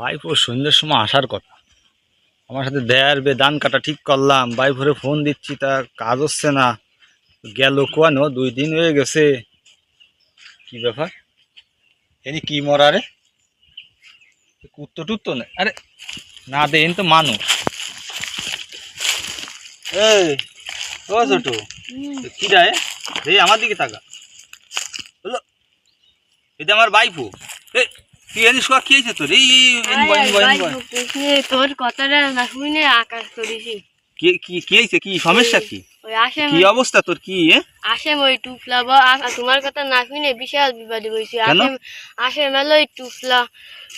বাইফো সন্ধ্যের সময় আসার কথা। আমার সাথে দেয়ার বে দান কাটা ঠিক করলাম বাইফোরে ফোন দিচ্ছি তা কাজ হচ্ছে না। গেল কোয়ানো দুই দিন হয়ে গেছে। কি ব্যাপার? এনি কি মরা রে? কুত্তো টুত্তো না আরে, না দে তো মানুষ। এই, ও কি রে আমার দিকে থাকা হলো, এটা আমার বাইফু এ তুই এনি শোয়া কি হয়েছে তোর? এই। তোর কথাটা না শুনে আকাশ করেছি কি কি কি হয়েছে? কি সমস্যা কি? কি অবস্থা তোর? কি আসে ওই টুফলা তোমার কথা না শুনে বিশাল বিপদে বইছি আসে আসে মেলো ওই টুফলা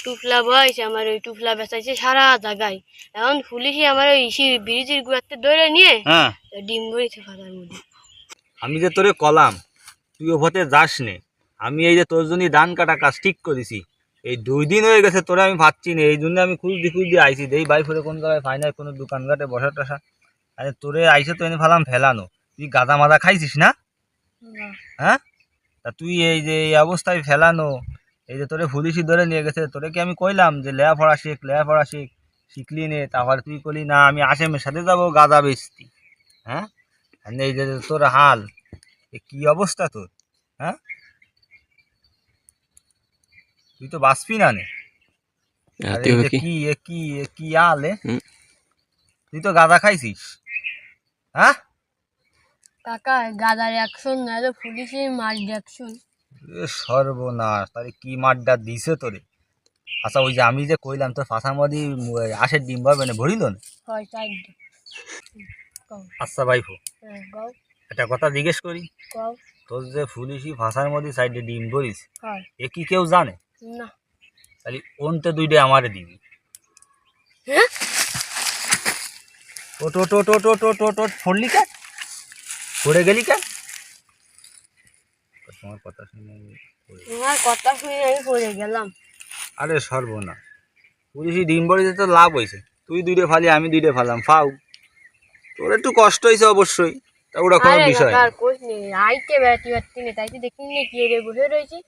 টুফলা বয়স আমার ওই টুফলা বেচাইছে সারা জায়গায়। এখন পুলিশই আমার ওই ইসি ব্রিজের গুয়াতে ধরে নিয়ে হ্যাঁ। ডিম ভরেছে ফাদার মধ্যে আমি যে তোরে কলাম তুই ওভাতে যাস নে আমি এই যে তোর জন্য ধান কাটা কাজ ঠিক করেছি। এই দুই দিন হয়ে গেছে তোরে আমি ভাবছি না এই জন্য আমি খুঁজদি খুঁজদি আইছি। দেই বাই ফেরে কোন জায়গায় ফাইনাল কোনো দোকানঘাটে বসা টসা। আরে তোরে আইসে তো এনে ফেলাম ফেলানো। তুই গাদা মাদা খাইছিস না? হ্যাঁ? তা তুই এই যে এই অবস্থায় ফেলানো এই যে তোরে পুলিশি ধরে নিয়ে গেছে তোরে কি আমি কইলাম যে লেয়া পড়া শিখ লেয়া পড়া শিখ শিখলি নে তারপরে তুই কলি না আমি আসামের সাথে যাব গাদা বেচতি হ্যাঁ? এই যে তোর হাল এ কি অবস্থা তোর? হ্যাঁ? তুই তো বাঁচবি না নে। আর এই যে কি? এ কি এ কি আলে? তুই তো গাদা খাইছিস। হ্যাঁ? কাকা গাদার অ্যাকশন না তো পুলিশের মার অ্যাকশন এ সর্বনাশ তাহলে কি মাড্ডা দিছে তোরে? আচ্ছা ওই যে আমি যে কইলাম তোর ফাঁসার মধ্যে আশের ডিম পাবে না ভরিল না? হয় আচ্ছা ভাইফো হ্যাঁ একটা কথা জিজ্ঞেস করি। তোর যে পুলিশি ফাঁসার মধ্যে সাইডে ডিম ভরিস হয়। এ কি কেউ জানে? না। দুইটা আমারে দিবি। হ্যাঁ? কেন গেলি কেন তোমার কথা শুনে তোমার কথা শুনে আমি গেলাম। আরে সর্বনা বুঝেছি ডিম বড়িতে তো লাভ হয়েছে তুই দুইটা ফালি আমি দুইটা ফালাম ফাউ। তোর একটু কষ্ট হয়েছে অবশ্যই। তা ওরকম বিষয় আর কোষ নেই আইতে বেড়াতে পারতি নেই তাই তো দেখিনি কি রে বসে রয়েছি।